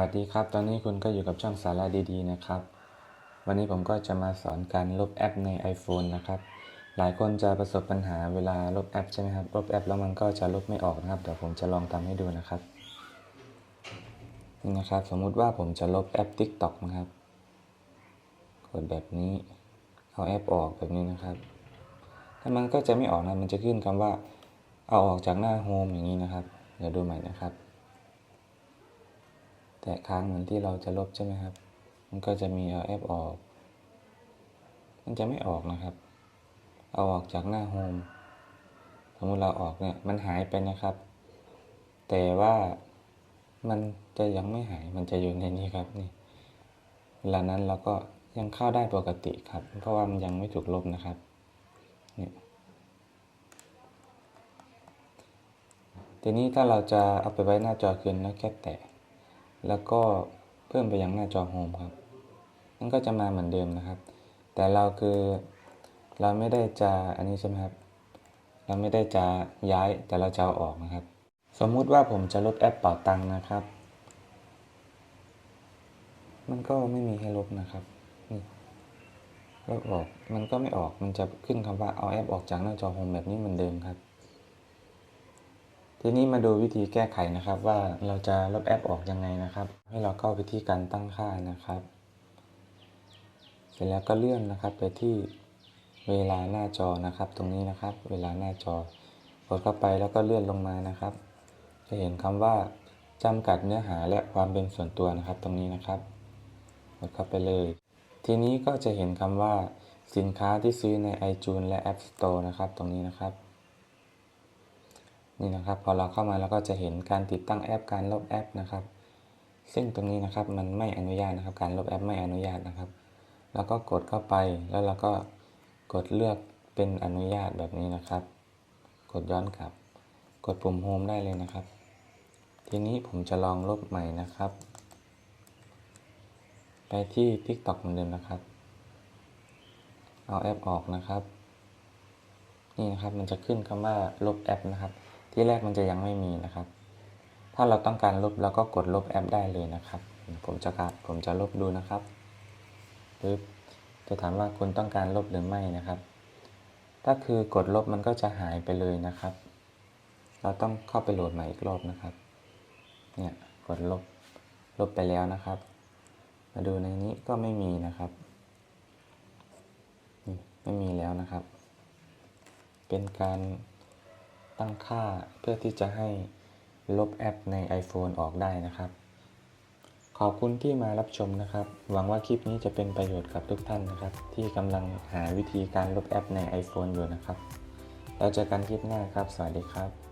วัสดีครับ ตอนนี้คุณก็อยู่กับช่องสาระดีๆนะครับ วันนี้ผมก็จะมาสอนการลบแอปใน iPhone นะครับ หลายคนจะประสบปัญหาเวลาลบแอปใช่ไหมครับ ลบแอปแล้วมันก็จะลบไม่ออกนะครับ เดี๋ยวผมจะลองทำให้ดูนะครับ นี่นะครับ สมมุติว่าผมจะลบแอป TikTok นะครับ กดแบบนี้ เอาแอปออกแบบนี้นะครับ ถ้ามันก็จะไม่ออกนะ มันจะขึ้นคำว่า เอาออกจากหน้าโฮมอย่างนี้นะครับ เดี๋ยวดูใหม่นะครับ แตะค้างเหมือนที่เราจะลบใช่ไหมครับ มันก็จะมีเอาแอปออก มันจะไม่ออกนะครับ เอาออกจากหน้าโฮมสมมติเราออกเนี่ยมันหายไปนะครับ แต่ว่ามันจะยังไม่หายมันจะอยู่ในนี้ครับนี่เวลานั้นเราก็ยังเข้าได้ปกติครับ เพราะว่ามันยังไม่ถูกลบนะครับนี่ทีนี้ถ้าเราจะเอาไปไว้หน้าจอคืนแล้วแค่แตะ แล้วก็เพิ่มไปยังหน้าจอโฮมครับมันก็จะมาเหมือนเดิมนะครับ แต่เราคือเราไม่ได้จะอันนี้ใช่ไหมครับ เราไม่ได้จะย้ายแต่เราจะเอาออกนะครับ สมมุติว่าผมจะลบแอปเป่าตังค์นะครับ มันก็ไม่มีให้ลบนะครับนี่ลบออกมันก็ไม่ออกมันจะขึ้นคำว่าเอาแอปออกจากหน้าจอโฮมแบบนี้เหมือนเดิมครับ ทีนี้มาดูวิธีแก้ไขนะครับ ว่าเราจะลบแอปออกยังไงนะครับ ให้เราเข้าไปที่การตั้งค่านะครับ เสร็จแล้วก็เลื่อนนะครับไปที่เวลาหน้าจอนะครับ ตรงนี้นะครับ เวลาหน้าจอกดเข้าไปแล้วก็เลื่อนลงมานะครับ จะเห็นคำว่าจำกัดเนื้อหาและความเป็นส่วนตัวนะครับ ตรงนี้นะครับกดเข้าไปเลย ทีนี้ก็จะเห็นคำว่าสินค้าที่ซื้อใน iTunes และ App Store นะครับ ตรงนี้นะครับ นี่นะครับ พอเราเข้ามาเราก็จะเห็นการติดตั้งแอปการลบแอปนะครับ ซึ่งตรงนี้นะครับมันไม่อนุญาตนะครับ การลบแอปไม่อนุญาตนะครับ แล้วก็กดเข้าไปแล้วเราก็กดเลือกเป็นอนุญาตแบบนี้นะครับ กดย้อนกลับ กดปุ่มโฮมได้เลยนะครับ ทีนี้ผมจะลองลบใหม่นะครับ ไปที่ TikTok เหมือนเดิมนะครับ เอาแอปออกนะครับ นี่นะครับมันจะขึ้นคำว่าลบแอปนะครับ ที่แรกมันจะยังไม่มีนะครับ ถ้าเราต้องการลบเราก็กดลบแอปได้เลยนะครับ ผมจะการผมจะลบดูนะครับปึ๊บจะถามว่าคุณต้องการลบหรือไม่นะครับ ถ้าคือกดลบมันก็จะหายไปเลยนะครับ เราต้องเข้าไปโหลดใหม่อีกรอบนะครับ เนี่ยกดลบลบไปแล้วนะครับ มาดูในนี้ก็ไม่มีนะครับไม่มีแล้วนะครับ เป็นการ ตั้งค่าเพื่อที่จะให้ลบแอปใน iPhone ออกได้นะครับ ขอบคุณที่มารับชมนะครับ หวังว่าคลิปนี้จะเป็นประโยชน์กับทุกท่านนะครับ ที่กำลังหาวิธีการลบแอปใน iPhone อยู่นะครับ แล้วเจอกันคลิปหน้าครับ สวัสดีครับ